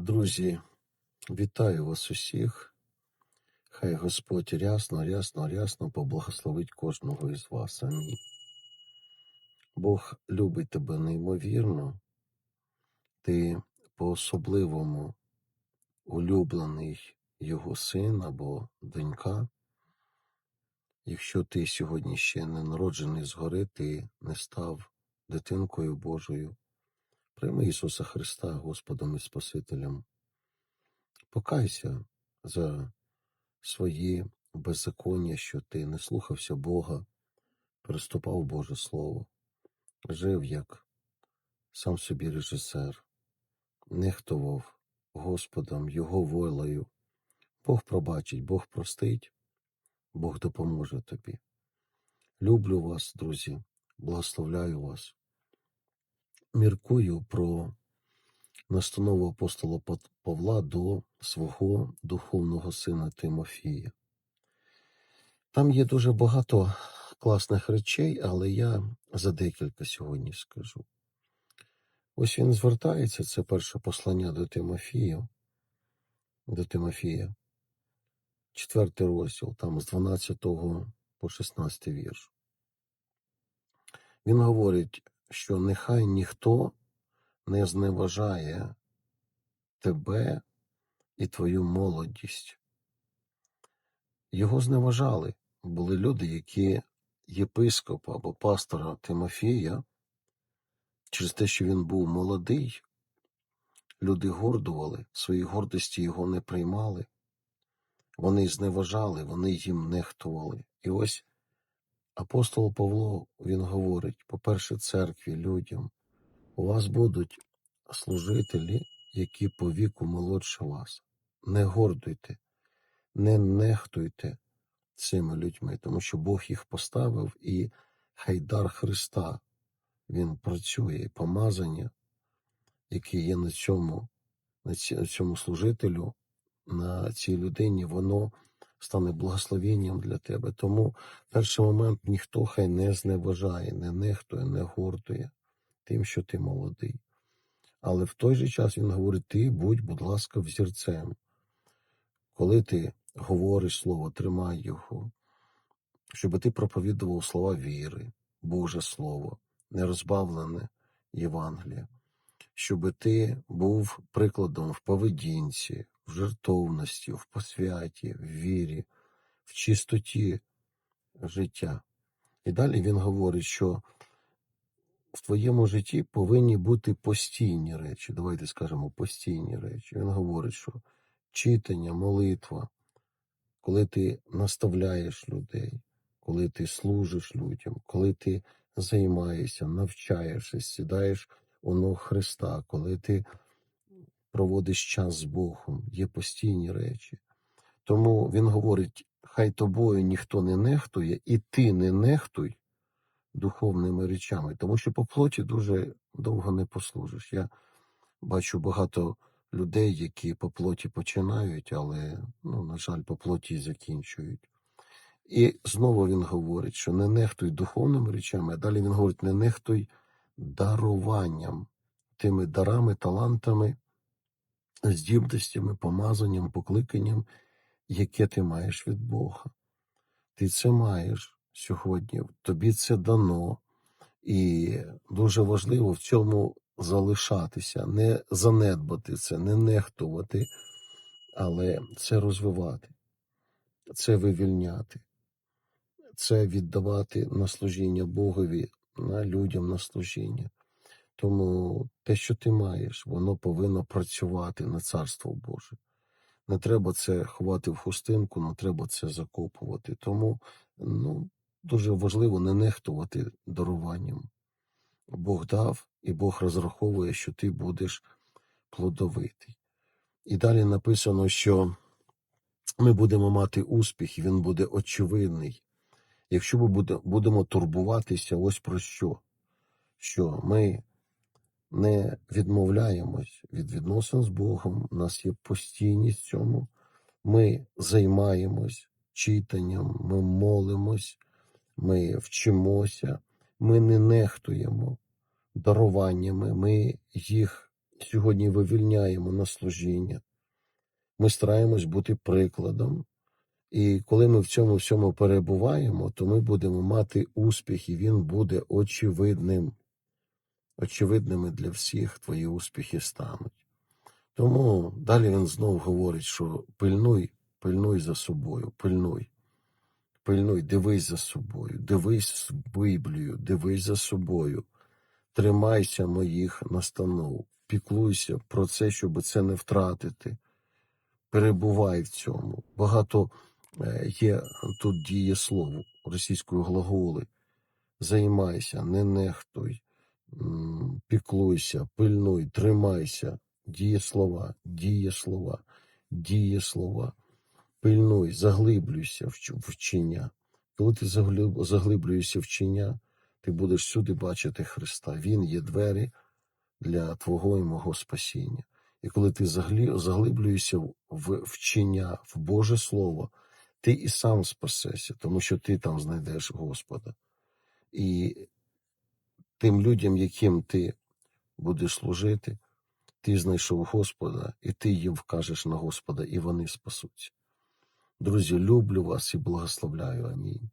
Друзі, вітаю вас усіх. Хай Господь рясно, рясно, рясно поблагословить кожного із вас. Амінь. Бог любить тебе неймовірно. Ти по-особливому улюблений Його син або донька. Якщо ти сьогодні ще не народжений згори, ти не став дитинкою Божою. Прийми Ісуса Христа Господом і Спасителем. Покайся за свої беззаконня, що ти не слухався Бога, переступав Боже Слово, жив як сам собі режисер, нехтував Господом, Його волею. Бог пробачить, Бог простить, Бог допоможе тобі. Люблю вас, друзі, благословляю вас. Міркую про настанову апостола Павла до свого духовного сина Тимофія. Там є дуже багато класних речей, але я за декілька сьогодні скажу. Ось він звертається, це перше послання до Тимофія, до Тимофія, четвертий розділ, там з 12 по 16 вірш. Він говорить, що нехай ніхто не зневажає тебе і твою молодість. Його зневажали. Були люди, які єпископа або пастора Тимофія, через те, що він був молодий, люди гордували, свої гордості його не приймали. Вони зневажали, вони їм нехтували. І ось апостол Павло він говорить: по-перше, церкві, людям, у вас будуть служителі, які по віку молодше вас. Не гордуйте, не нехтуйте цими людьми, тому що Бог їх поставив, і хай дар Христа він працює, і помазання, яке є на цьому, на цьому служителю, на цій людині, воно стане благословенням для тебе. Тому в перший момент ніхто хай не зневажає, не нехтує, не гордує тим, що ти молодий. Але в той же час він говорить: ти будь, будь ласка, взірцем. Коли ти говориш слово, тримай його, щоб ти проповідував слова віри, Боже Слово, нерозбавлене Євангеліє, щоб ти був прикладом в поведінці, в жертовності, в посвяті, в вірі, в чистоті життя. І далі він говорить, що в твоєму житті повинні бути постійні речі. Давайте скажемо постійні речі. Він говорить, що читання, молитва, коли ти наставляєш людей, коли ти служиш людям, коли ти займаєшся, навчаєшся, сідаєш у ног Христа, коли ти проводиш час з Богом, є постійні речі. Тому він говорить: хай тобою ніхто не нехтує, і ти не нехтуй духовними речами, тому що по плоті дуже довго не послужиш. Я бачу багато людей, які по плоті починають, але, ну, на жаль, по плоті закінчують. І знову він говорить, що не нехтуй духовними речами, а далі він говорить, не нехтуй даруванням, тими дарами, талантами, здібностями, помазанням, покликанням, яке ти маєш від Бога. Ти це маєш сьогодні, тобі це дано, і дуже важливо в цьому залишатися, не занедбати це, не нехтувати, але це розвивати, це вивільняти, це віддавати на служіння Богові, на людям на служіння. Тому те, що ти маєш, воно повинно працювати на царство Боже. Не треба це ховати в хустинку, не треба це закопувати. Тому ну, дуже важливо не нехтувати даруванням. Бог дав, і Бог розраховує, що ти будеш плодовитий. І далі написано, що ми будемо мати успіх, і він буде очевидний. Якщо ми будемо турбуватися, ось про що? Що ми не відмовляємось від відносин з Богом, у нас є постійність в цьому. Ми займаємось читанням, ми молимось, ми вчимося, ми не нехтуємо даруваннями, ми їх сьогодні вивільняємо на служіння. Ми стараємось бути прикладом. І коли ми в цьому всьому перебуваємо, то ми будемо мати успіх, і він буде очевидним. Очевидними для всіх твої успіхи стануть. Тому далі він знов говорить, що пильнуй, пильнуй за собою, пильнуй, пильнуй, дивись за собою, дивись Біблію, дивись за собою, тримайся моїх настанов, піклуйся про це, щоб це не втратити. Перебувай в цьому. Багато е, є тут дієслов російської глаголи. Займайся, не нехтуй, піклуйся, пильнуй, тримайся. Дієслова, дієслова, дієслова. Пильнуй, заглиблюйся в вчення. Коли ти заглиблюєшся вчення, ти будеш всюди бачити Христа. Він є двері для твого і мого спасіння. І коли ти заглиблюєшся в вчення, в Боже Слово, ти і сам спасешся, тому що ти там знайдеш Господа. І тим людям, яким ти будеш служити, ти знайшов Господа, і ти їм вкажеш на Господа, і вони спасуться. Друзі, люблю вас і благословляю. Амінь.